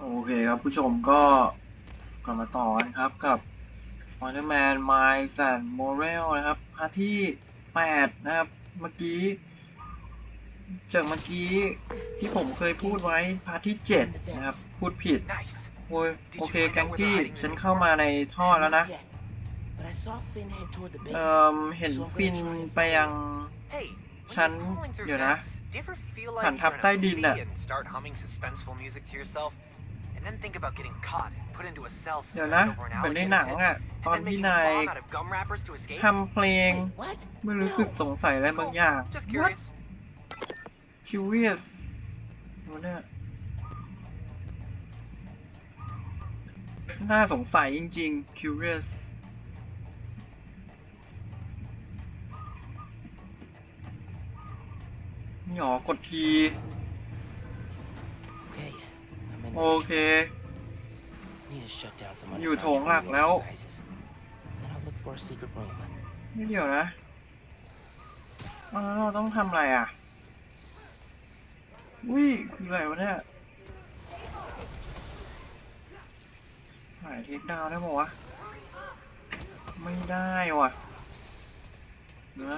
โอเคครับผู้ชมก็กลับมาต่อกันครับกับ Spider-Man Miles and Morales นะครับพาร์ทที่ 8 นะครับ เมื่อกี้ จากเมื่อกี้ที่ผมเคยพูดไว้พาร์ทที่ 7 นะครับ พูดผิด Nice. โอ้ยโอเคแกังกี้ฉันเข้ามาในท่อแล้วนะ Yeah, but I saw Finn head toward the เอ่ basement. อเห็นฟินไปยัง Hey, when Chan, you're crawling through yun na. vents, do you ever feel like Chan, you're tap in and start humming suspenseful music to yourself? And then think about getting caught and put into a cell เดี๋ยว suspended นะ over an เหมือนใน alligator หนัง pit, อะตอน and then ที่ making นาย a bomb out of gum wrappers to escape? ทำเพลง Wait, what? ไม่รู้สึก No. สงสัยอะไรบางอย่าง Just What? curious. curious วะเนี่ยน่าสงสัยจริงๆ curious นี่หรอกดที Okay, I'm in โอ there. เค Need to shut down some อยู่ underground โถงหลัก training แล้ว exercises. Then I'll look for a secret room. ไม่เดี๋ยวนะอ้าวเราต้องทำอะไรอะอุ้ยคืออะไรวะเนี่ยหายเทคดาวน์ได้ปะวะ ไม่ได้ว่ะเนื้อ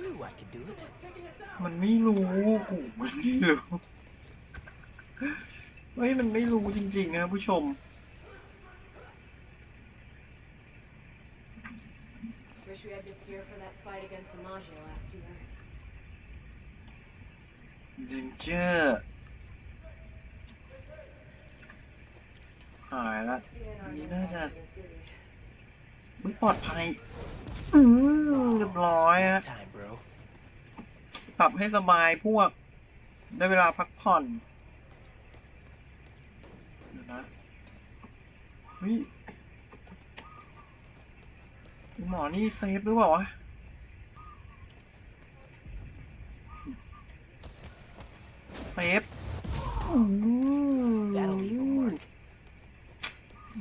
Knew I could do it. มันไม่รู้โอ้โหมันไม่รู้เฮ้ยมันไม่รู้จริงๆนะผู้ชม Wish we had this gear for that fight against the Maggia last year. เดนเจอร์หายละ CNR นี่น่าจะ in theaters. ไม่ปลอดภัย อืมเรียบร้อยฮะ Time, bro. ปรับให้สบายพวก ได้เวลาพักผ่อนเดี๋ยวนะเฮ้ยหมอนี่เซฟหรือเปล่าวะเซฟอืม That'll leave a mark.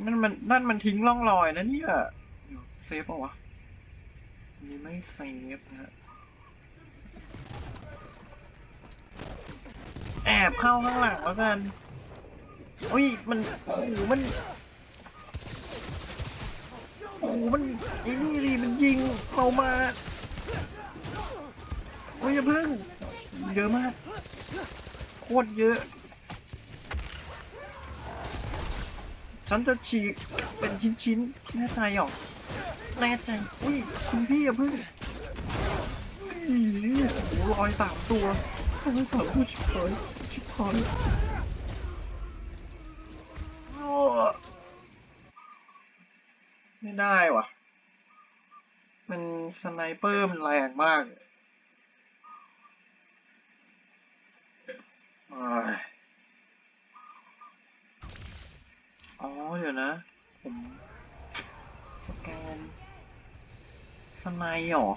นั่นมันนั่นมันทิ้งร่องรอยนะเนี่ย เซฟเปล่าวะอันนี่ไม่เซฟนะฮะแอบเข้าข้างหลังแล้วกันอุ้ยมันโอ้โหมันโอ้โหมันไอ้นี่ดิมันยิงเรามาโอ้ยอย่าเพิ่งเยอะมากโคตรเยอะ ฉันจะฉีกเป็นชิ้นๆแน่ใจหรอ แน่ใจอุ้ยคุณพี่อย่าเพิ่งอีโอ้โหรอยสามตัวทำไมสามตัวชิบหายชิบหายโอ้ไม่ได้ว่ะ มันสไนเปอร์มันแรงมากอ้ายอ๋อ เดี๋ยวนะ ผมสแกน ไนเหรอ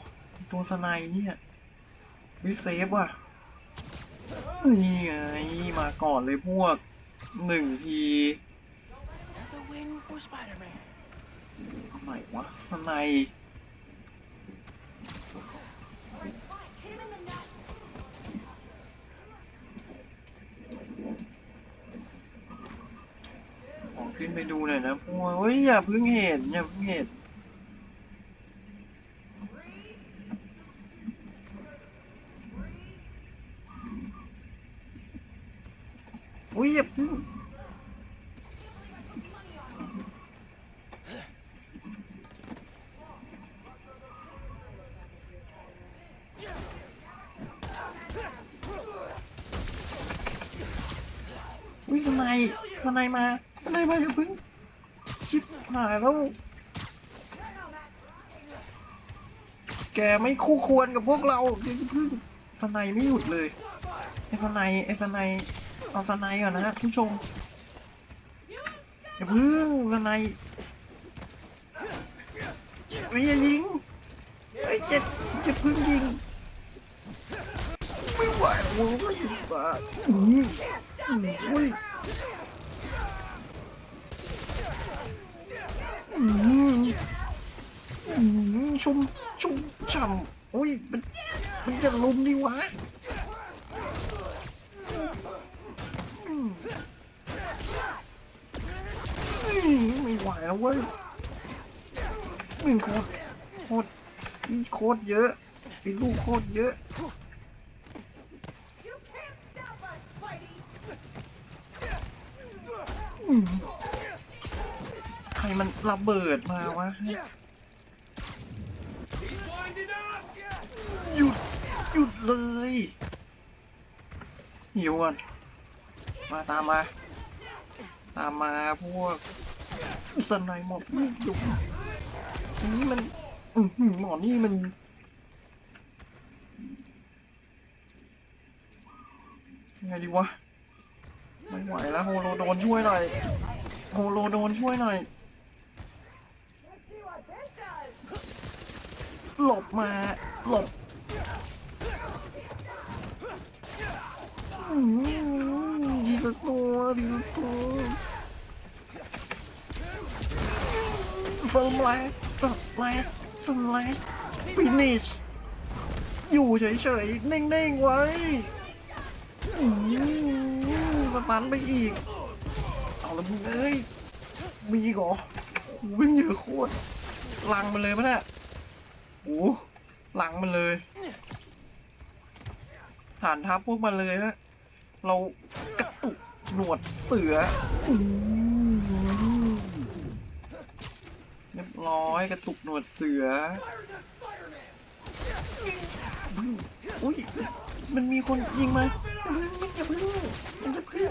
ตัวสไนเนี่ยวิเซฟว่ะนี่ไงมาก่อนเลยพวกหนึ่งทีทำไมวะสไนขอขึ้นไปดูหน่อยนะพวกเฮ้ยอย่าเพิ่งเห็นอย่าเพิ่งเห็น อุ้ยอย่าเพิ่งอุ้ยสไนสไนมาสไนมาอย่าพิ่งชิบหายแล้ว แกไม่คู่ควรกับพวกเราอย่าเพิ่งสไนไม่หยุดเลยไอ้สไนไอ้สไน เอาสไนด์ก่อนนะฮะผู้ชมอย่าเพิ่งสไนด์ไม่อย่ายิงไอ้เจ็ดจะเพิ่งยิงไม่ไหวโว้ยบ้าอืมอืมอุ้ยอืมอืมชุ่มชุ่มฉ่ำอุ้ยมันมันจะลุมดิวะอืมอืม ไม่ไหวแล้วเว้ยมึงโคตรโคตรนี่โคตรเยอะไอ้ลูกโคตรเยอะใครมันระเบิดมาวะหยุด หยุดเลยหิวก่อน มาตามมา ตามมาพวกสนายหมดไม่หยุดนี่มันหมอนี่มันไงดีวะไม่ไหวแล้วโฮโลโดนช่วยหน่อยโฮโลโดนช่วยหน่อย หลบมา หลบ อืมดีละตัวดีละตัวสแลชสแลชสแลชฟินิชอยู่เฉยๆนิ่งๆไว้สตันไปอีก เอาละมึงเอ้ย มีอีกเหรอวิ่งเยอะโคตรลังมันเลยปะเนี่ยโอ้หลังมันเลย ฐานทัพพวกมันเลยฮะ เรากระตุกหนวดเสืออืมเรียบร้อยกระตุกหนวดเสือ อุ้ย มันมีคนยิงมามันจะพึ่งมันจะพึ่ง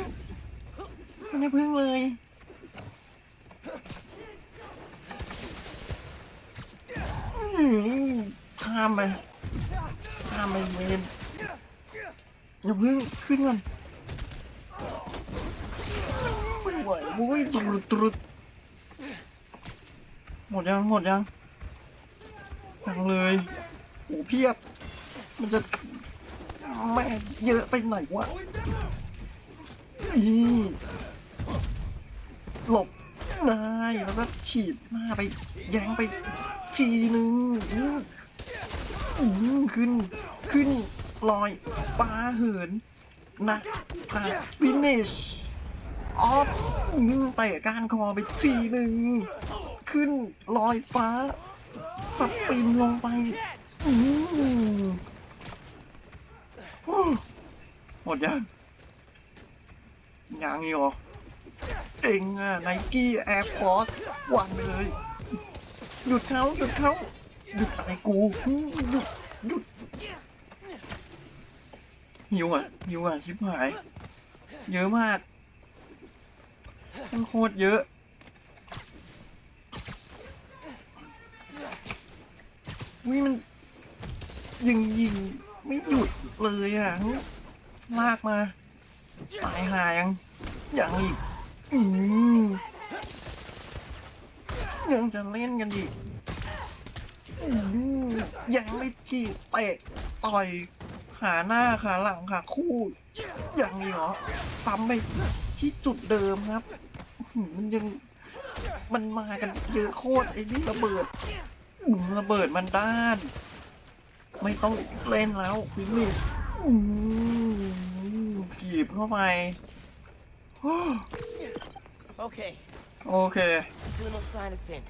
มันจะพึ่งเลย อืมข้ามไปข้ามไปเวนอย่าเพิ่งขึ้นก่อน หวโว้ยตรุดตรุดหมดยังหมดยังยังเลยโอ้เพียบ มันจะแม่เยอะไปไหนวะหลบนายแล้วก็ฉีดหน้าไปแย้งไปทีนึงขึ้นขึ้นลอยปลาเหินนะพาฟินิช ออฟเตะก้านคอไปทีหนึ่ง ขึ้นลอยฟ้าสปินลงไปหือหมดยังยังอีกเหรอเองอะไนกี้แอร์ฟอร์สวางไปเลย หยุดเขาหยุดเขาหยุดอะไรกู หยุด หยุดหิวอะหิวอะชิบหาย เยอะมาก มันโคตรเยอะ วิมันยิงยิงไม่หยุดเลยอะ ลากมา ตายหายัง ยังอีก อืมยังจะเล่นกันอีกอยังไม่จีบเตะต่อยขาหน้าขาหลังขาคู่ อยังอีกเหรอซ้ำไป ที่จุดเดิมครับอื้อหือมันยังมันมากันเยอะโคตรไอ้นี่ระเบิดอื้อระเบิดมันด้าน ไม่ต้องเล่นแล้วฟินิชอืมจีบเข้าไปโอ้ Okay, โอเค still no sign of Finn.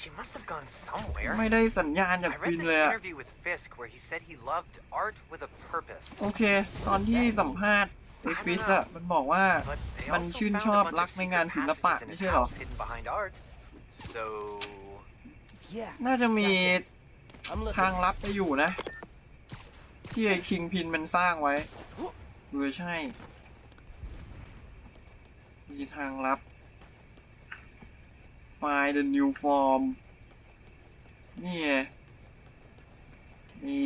She must have gone somewhere. ไม่ได้สัญญาณจาก I ฟิ read น this เลยอะ interview with Fisk where he said he loved art with a purpose. โอเค ตอนที่สัมภาษณ์ ไอ้ฟิสอะมันบอกว่า But they มัน also ชื่น found ชอบ a bunch รั of กในงาน secret ศิลปะ passages in ไม่ his ใช่เหรอ house hidden behind art. So Yeah, น่าจะมี I'm looking. ทางลับจะอยู่นะ ที่ไอ้คิงพินมันสร้างไว้เออใช่ มีทางลับ Find the new form นี่ไงมี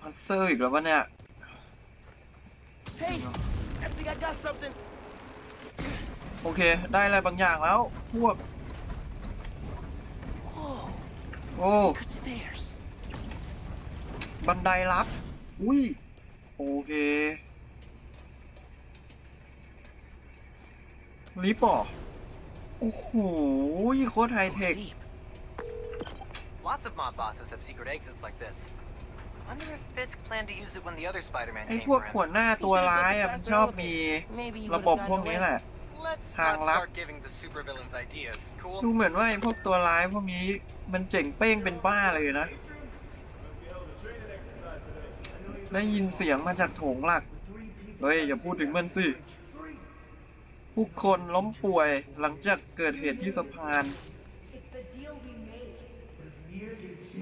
พัซเซอร์อีกแล้ววะเนี่ย Hey, I think I got something. โอเค ได้อะไรบางอย่างแล้ว พวก Whoa, โอ้ secret stairs. บันไดลับ อุ้ย โอเค ลิฟต์เหรอโอ้โหโคตรไฮเทค Deep. lots Lots of mob bosses have secret exits like this. I wonder if Fisk planned to use it when the other Spider-Man ไอ้ came พวก for หัว him. หน้าตัวร้ายอะมันชอบมี Maybe he ระ would've บบ gotten พวกนี้ away. แหละ Let's Hàng not lắm. start giving the supervillains ideas. ดู Cool? เหมือนว่าไอ้พวกตัวร้ายพวกนี้มันเจ๋งเป้งเป็นบ้าเลยนะ ได้ยินเสียงมาจากโถงหลัก เฮ้ย อย่าพูดถึงมันสิ ผู้คนล้มป่วยหลังจากเกิดเหตุที่สะพาน It's the deal we made.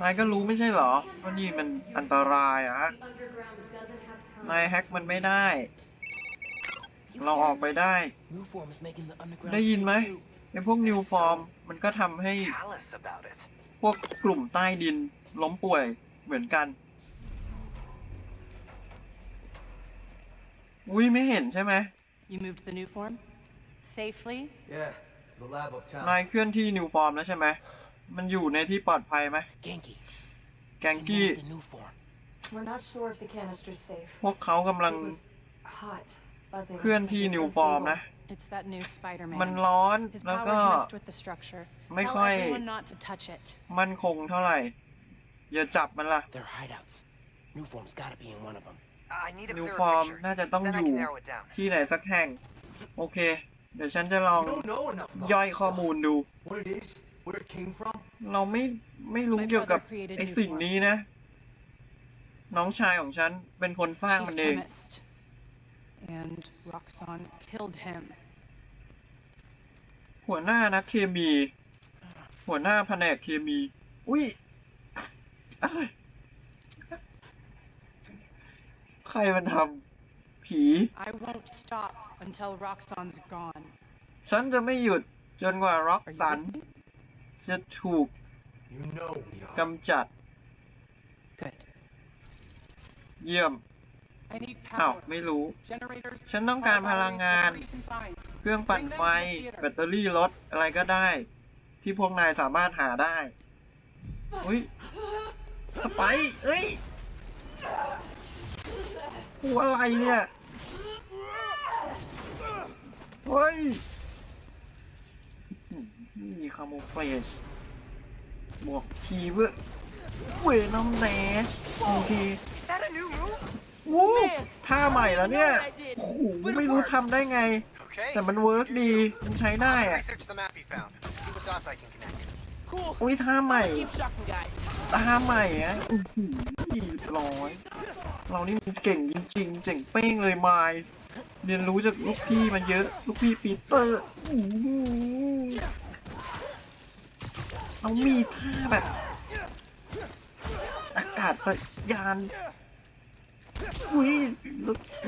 นายก็รู้ไม่ใช่เหรอว่านี่มันอันตรายอะฮะ The underground doesn't have time. นายแฮกมันไม่ได้ เราออกไปได้ New form is making the underground ได้ยินไหม sing too. ไอ้พวกนิวฟอร์มมันก็ทำให้ Callous about it. พวกกลุ่มใต้ดินล้มป่วยเหมือนกัน อุ้ยไม่เห็นใช่ไหม You moved the new form? Safely? Yeah, the lab uptown. นายเคลื่อนที่นิวฟอร์มแล้วใช่ไหม มันอยู่ในที่ปลอดภัยไหม Genki. แกง He กี้ moved the new form. We're not sure if the canister's safe. พวกเขากำลัง It was hot, buzzing. เคลื่อนที่ like it's นิวฟอร์ม unstable. นะ It's that new Spider-Man. มันร้อน His แล้ว powers ก็ messed with the structure. ไม่ Tell ค่อย everyone not to touch it. มั่นคงเท่าไหร่ อย่าจับมันล่ะ Their hideouts. New form's gotta be in one of them. I need a นิว clearer ฟอร์ม picture. น่าจะต้อง Then อ I ยู่ can narrow it down. ที่ไหนสักแห่ง โอเค เดี๋ยวฉันจะลอง We don't know enough about ย่อย this ข้อ stuff. มูลดู What it is, where it came from. เราไม่ไม่รู้ My เกี่ยวกับ brother created ไอ new สิ่ง form. นี้นะ น้องชายของฉันเป็นคนสร้าง Chief มันเอง chemist. And Roxxon killed him. หัวหน้านักเคมี หัวหน้าแผนกเคมี อุ้ยอะไรใครมันทำผี I won't stop until Roxxon's gone. ฉันจะไม่หยุดจนกว่าร็อก Are you สัน with me? จะถูก You know we are. กำจัด Good. เยี่ยม I need อ้าว power. ไม่รู้ Generators. ฉันต้องการ power พลัง batteries, งาน whatever you can find. เครื่องปั่นไฟ แบตเตอรี่รถ อะไรก็ได้ ที่พวกนายสามารถหาได้ อุ้ยสไปร์เอ้ยหัวอะไรเนี่ย เฮ้ย นี่คาโมเฟลชบวกทีเวอร์เวนอมแนชโอเค Is that a new move? วู้ท่าใหม่แล้วเนี่ยโอ้โหไม่รู้ทำได้ไง Okay. แต่มันเวิร์กดีมันใช้ได้ I'll อะ research the map you found. See what dots I can connect. Cool. อุ้ยท่าใหม่ Keep shocking guys. ท่าใหม่อะอื้อหือเรียบร้อย เรานี่มันเก่งจริง ๆ เจ๋งเป้งเลยมายเรียนรู้จากลูกพี่มาเยอะ ลูกพี่ปีเตอร์อู้หู เรามีท่าแบบ อากาศยานอุ้ย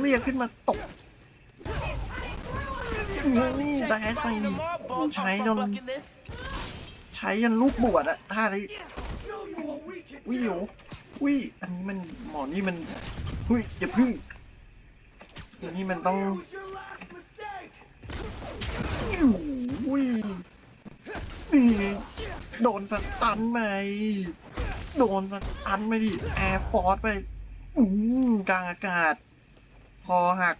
เรียกขึ้นมาตกนี่ได้ไปนี่ใช้จนใช้ยันลูกบวชอะท่านี้วิววิอันนี้มันหมอนี่มันหุยอย่าพึ่งอันนี้มันต้อง โดนสตันไหม โดนสตันไปดิ แอร์ฟอร์สไป อืมกลางอากาศ คอหัก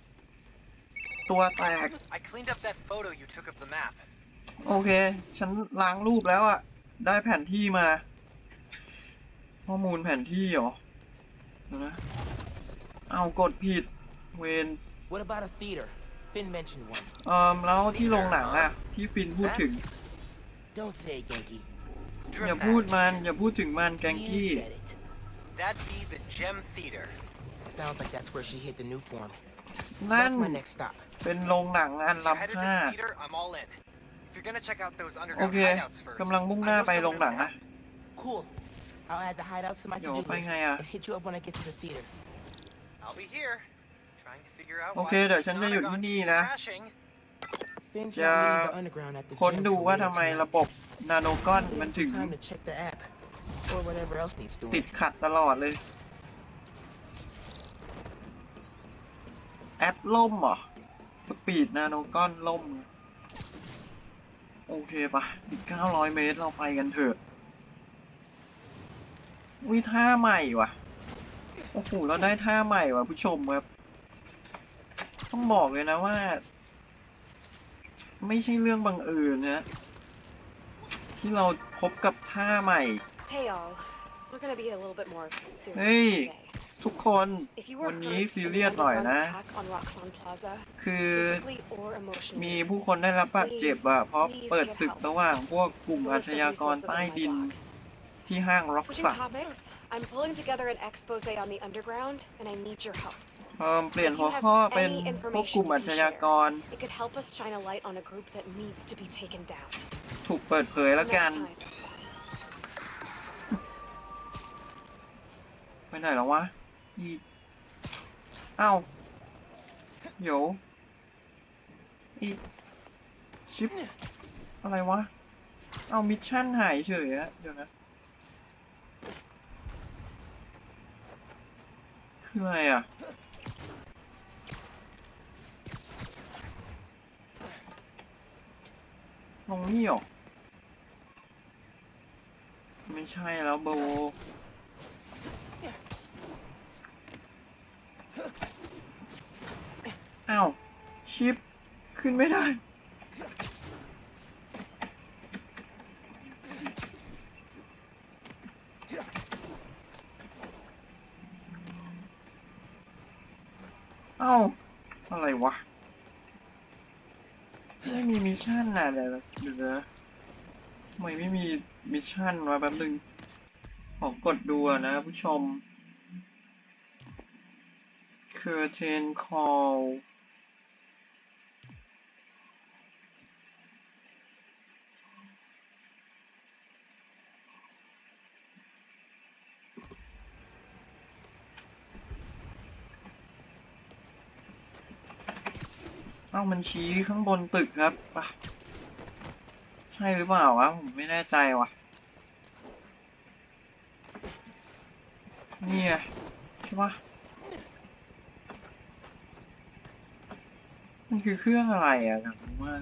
ตัวแตก I cleaned up that photo you took of the map. โอเค ฉันล้างรูปแล้วอะได้แผนที่มา ข้อมูลแผนที่เหรอเดี๋ยวนะ เอากดผิด เวน What about a theater? Finn mentioned one. เอ่อแล้วที่โรงหนังอะที่ฟินพูดถึง That's Don't say it, Genki. อย่าพูด dramatic. มัน อย่าพูดถึงมันแกง You กี้ said it. That'd be the Gem Theater. Sounds like that's where she hit the new form. So นั่น that's my next stop. เป็นโรงหนังอัน If you're headed ล้ำ to ค่า the theater, I'm all in. If you're gonna check out those โอ underground เค hideouts first, กำลังมุ่ง I หน้า know ไป someone โรงหนัง who can นะ help. Cool. I'll add the hideouts to my Yo, to-do bye list nga ya. and hit you up when I get to the theater. I'll be here, trying to figure out โอ why เค เดี๋ยวฉันจะอยู่ Nonagon ที่นี่ keeps นะ crashing. Finn's Yeah. not leaving the underground at the ค้น gym ดู till ว่า later ทำไม tonight. ระบบ นาโนกอน Give มัน him ถึง some time to check the app or whatever else needs ติ doing. ดขัดตลอดเลย แอปล่มเหรอ สปีดนาโนกอนล่ม โอเคปะอีก 900 เมตรเราไปกันเถอะวิท่าใหม่ว่ะ โอ้โห เราได้ท่าใหม่ว่ะผู้ชมครับ ต้องบอกเลยนะว่า ไม่ใช่เรื่องบังเอิญนะ ที่เราพบกับท่าใหม่ Hey all, we're gonna be a little bit more serious Hey. today. ทุกคน If you were วันนี้ hurt ซี in เรีย the สหน่อย underground's นะ attack on Roxxon Plaza, คือ physically or มี emotionally, ผู้คนได้รับบาดเจ็บอะเพราะเปิดศึกระหว่างพวกกลุ่ม there's a อา list ช of ญากร resources ใต้ on my ดิน blog. ที่ห้างร็อก Switching สัก topics, I'm pulling together an expose on the underground, and I need your help. เพิ่มเปลี่ยนหัวข้อเป็นพวกกลุ่มอาชญากร ถูกเปิดเผยแล้วกัน ไปไหนแล้ววะอีเอ้าเดี๋ยวอีชิป อะไรวะ เอามิชชั่นหายเฉยอะเดี๋ยวนะ คืออะไรอะลงนี่หรอ ไม่ใช่แล้วโบ อ้าว ชิป ขึ้นไม่ได้เอ้า อะไรวะ ไม่มีมิชชั่นน่ะเดี๋ยวเดี๋ยวำไมไม่มีมิชชั่นวะแป๊บนึง ขอกดดูนะผู้ชม Curtain Call เอ้ามันชี้ข้างบนตึกครับปะ ช่หรือเปล่าวะ ผมไม่แน่ใจวะนี่ไงใช่ปะมันคือเครื่องอะไรอะอยากรู้มา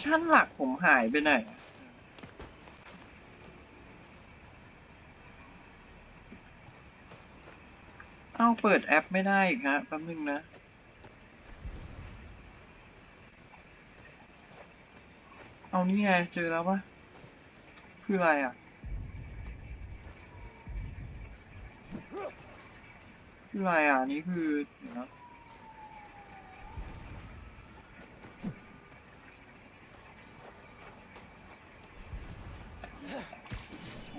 ชชั่นหลักผมหายไปไหนเอ้าเปิดแอปไม่ได้อีกฮะแป๊บนึงนะ เอานี่ไง เจอแล้วปะคืออะไรอะ คืออะไรอะ นี่คือเดี๋ยวนะ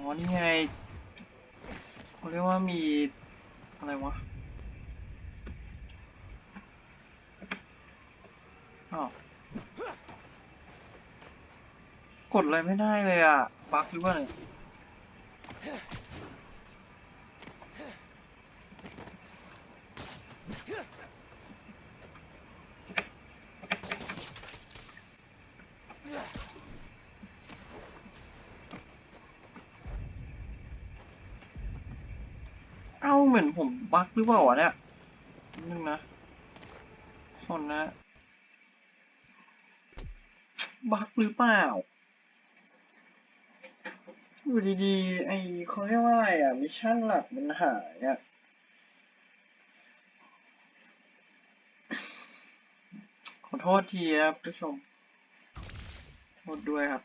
อ๋อนี่ไงเขาเรียกว่ามี อะไรวะอ้าวกดอะไรไม่ได้เลยอะ บั๊กหรือว่าไง เหมือนผมบั๊กหรือเปล่าวะเนี่ยนึงนะคนนะ บั๊กหรือเปล่าอยู่ดีๆ ไอ้เขาเรียกว่าอะไรอะมิชชั่นหลักมันหายอะขอโทษทีครับผู้ชม โทษด้วยครับ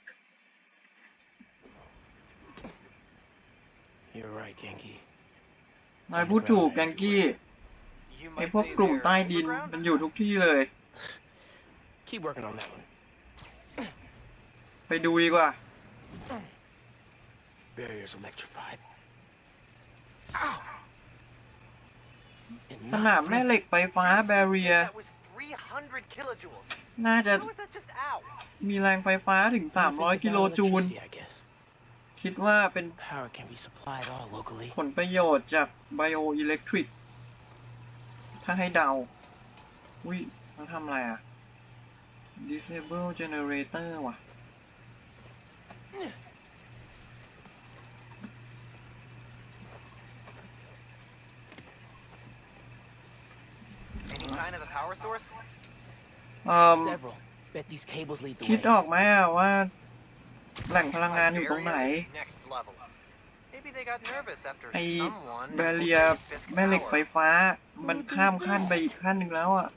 You're right, Genki. นายพูดถูกแกงกี้ You ไอ might พวก say กลุ่ม they're ใต้ดิน underground? มันอยู่ทุกที่เลย Keep working on that one. ไปดูดีกว่า Barrier's electrified. สนามแม่เหล็กไฟฟ้าแบเรีย That was 300 kilojoules. น่าจะ How is that just out? มีแรงไฟฟ้าถึง 300 กิโลจูล I guess. คิดว่าเป็น Power can be supplied all locally. ผลประโยชน์จากไบโออิเล็กทริก ถ้าให้เดา อุ้ยเขาทำอะไรอะ disable generator ว่ะ Any sign of the power source? เอ่อ Several. Bet these cables lead the คิด way. ออกไหมอะว่า แหล่งพลังงานอยู่ตรงไหน ไอแบเรียแม่เหล็กไฟฟ้า มันข้ามขั้นไปอีกขั้นหนึ่งแล้วอะ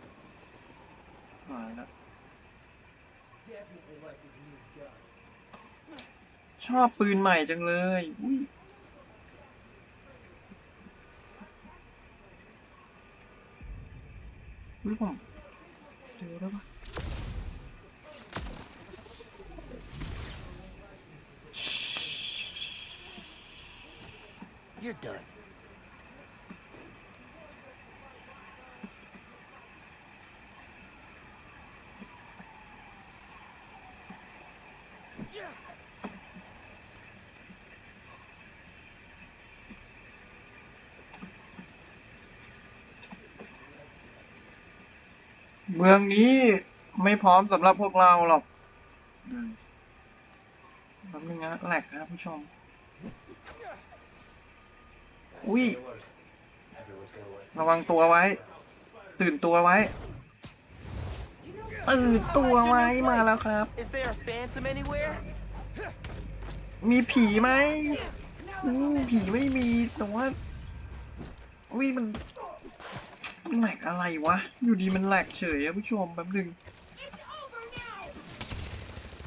มาแล้วชอบปืนใหม่จังเลยอุ้ยอุ้ยผมซื้อได้วปะ You're done. เมืองนี้ไม่พร้อมสำหรับพวกเราหรอกแป๊บนึงนะแหลกนะผู้ชม อุ้ย Everyone's gonna win. ระวังตัวไว้ ตื่นตัวไว้ ตื่นตัวไว้มาแล้วครับ Is there a phantom anywhere? มีผีไหมอืมผีไม่มีแต่ว่าอุ้ยมันมันแหลกอะไรวะ อยู่ดีมันแหลกเฉยอะผู้ชมแป๊บนึง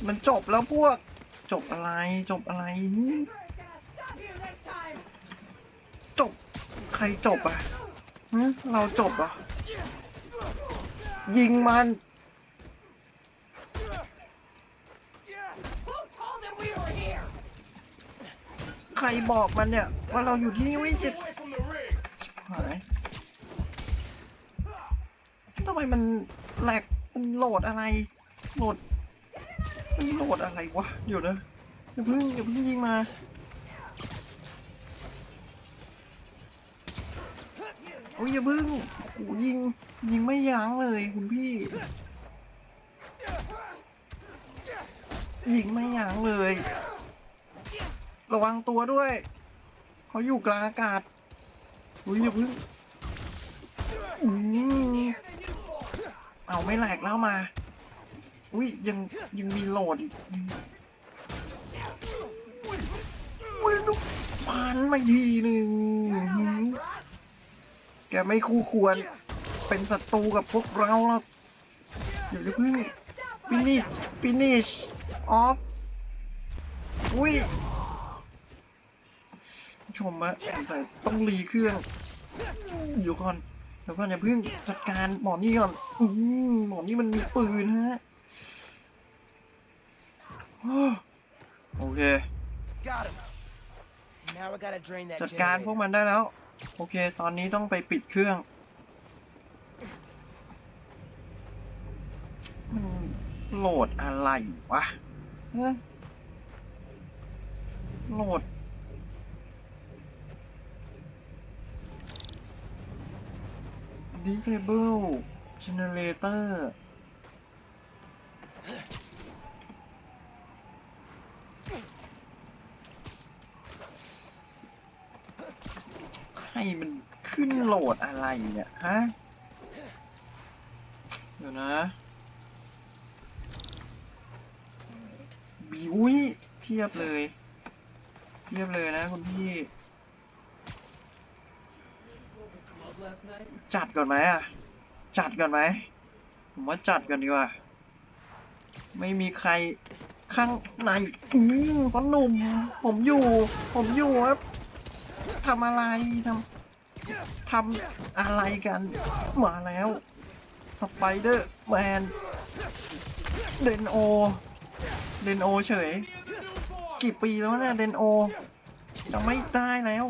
มันจบแล้วพวก จบอะไร จบอะไรอืม Stop here this time! จบ ใครจบอะหึเราจบอะ ยิงมัน Who told him we were here? ใครบอกมันเนี่ย ว่าเราอยู่ที่นี่ไม่เจ็บหายทำไมมันแหลกมันโหลดอะไร โหลด มันโหลดอะไรวะ เดี๋ยวนะอย่าเพิ่งอย่าเพิ่งยิงมา อ้ยอย่าพิ่งโอ้ยิงยิงไม่ยั้งเลยคุณพี่ ยิงไม่ยั้งเลย ระวังตัวด้วยเขาอยู่กลางอากาศอุ้ยอย่าพึ่งอเอาไม่แหลกแล้วมา อุ้ยยังยังมีโหลดอีกอุ้ยลูกพันมาทีนึ่ง แกไม่คู่ควร เป็นศัตรูกับพวกเราหรอกเดี๋ยวจะพึ่ง finish finish off อุ้ยผู้ชมอะสงสัยต้องรีเครื่อง อยู่ก่อนเดี๋ยวก่อนอย่าเพิ่งจัดการหมอนี่ก่อนอืมหมอนี่มันมีปืนฮะอ้อโอเค Got him. Now I gotta drain that จัดการพวก generator. มันได้แล้ว โอเค ตอนนี้ต้องไปปิดเครื่อง มันโหลดอะไรวะโหลด disable generator ให้มันขึ้นโหลดอะไรเนี่ย ฮะ เดี๋ยวนะ บิอุ้ยเทียบเลย เทียบเลยนะคุณพี่ จัดก่อนไหมอะ จัดก่อนไหม ผมว่าจัดก่อนดีกว่า ไม่มีใครข้างในอืมพ่อหนุ่ม ผมอยู่ ผมอยู่ครับ ทำอะไรทำทำอะไรกัน มาแล้วสไปเดอร์แมนเดนโอเดนโอเฉย กี่ปีแล้วเนี่ยเดนโอจะไม่ได้แล้ว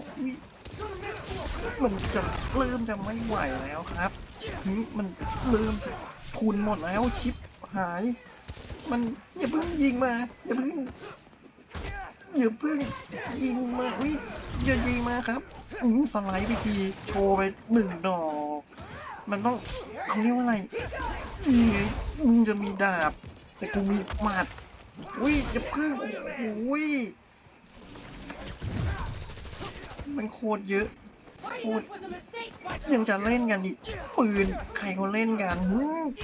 มันจะเริ่มจะไม่ไหวแล้วครับมันเริ่มทุนหมดแล้วชิปหาย มันอย่าเพิ่งยิงมาอย่าเพิ่ง อย่าเพิ่งยิงมาอุ้ยอย่ายิงมาครับอืมสไลด์ไปทีโชว์ไปหนึ่งดอก มันต้องเขาเรียกว่าอะไรนี่มึงจะมีดาบ แต่กูมีหมัดอุ้ยอย่าเพิ่งอุ้ยมันโคตรเยอะ Fighting us was a mistake! ยังจะเล่นกันอีกปืนใครเขาเล่นกัน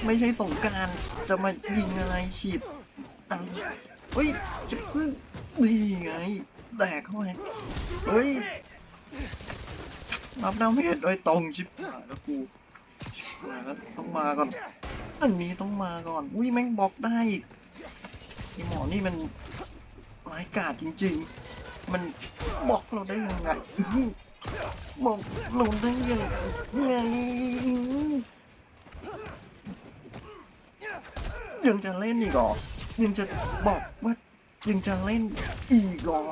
ไม่ใช่สงการจะมายิงอะไรฉีดอะไรเฮ้ยจะพึ่ง ดีไง แตกเข้าไปเฮ้ยรับดาเมจโดยตรงชิบหายแล้วกูชิบหายแล้วต้องมาก่อนอันนี้ต้องมาก่อน อุ้ยแม่งบล็อกได้อีกไอหมอนี่มันร้ายกาจจริง ๆ มันบล็อกเราได้ยังไงอื้อหือบอกเราได้ยังไงยังจะเล่นอีกเหรอยังจะบอกว่า ยังจะเล่นอีกเหรอ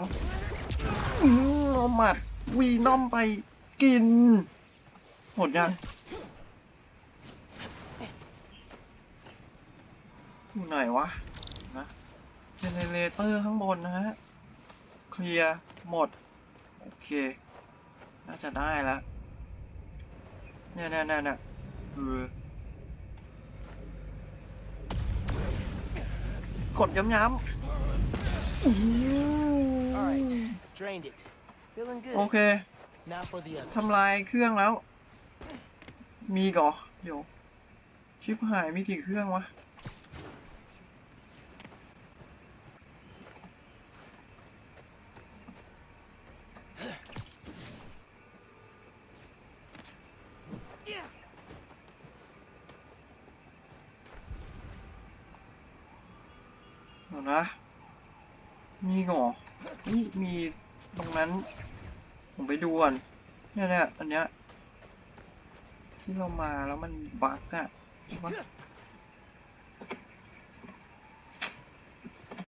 อืมอาหมัดวีนอมไปกิน หมดยังอยู่ไหนวะนะเจเนเรเตอร์ข้างบนนะฮะ เคลียร์ หมด โอเค น่าจะได้แล้วเนี่ยเนี่ยเนี่ยเนี่ยเออกดย้ำๆอื้อ Alright, drained it. Feeling โอ good. เค Now for the others. ทำลายเครื่องแล้ว มีก่อเดี๋ยวชิปหายมีกี่เครื่องวะ เดี๋ยวนะ มีก่อนี่มีตรงนั้น ผมไป ดูก่อนเนี่ยเนี่ยอันเนี้ยที่เรามาแล้วมันบั๊กอะ่ะ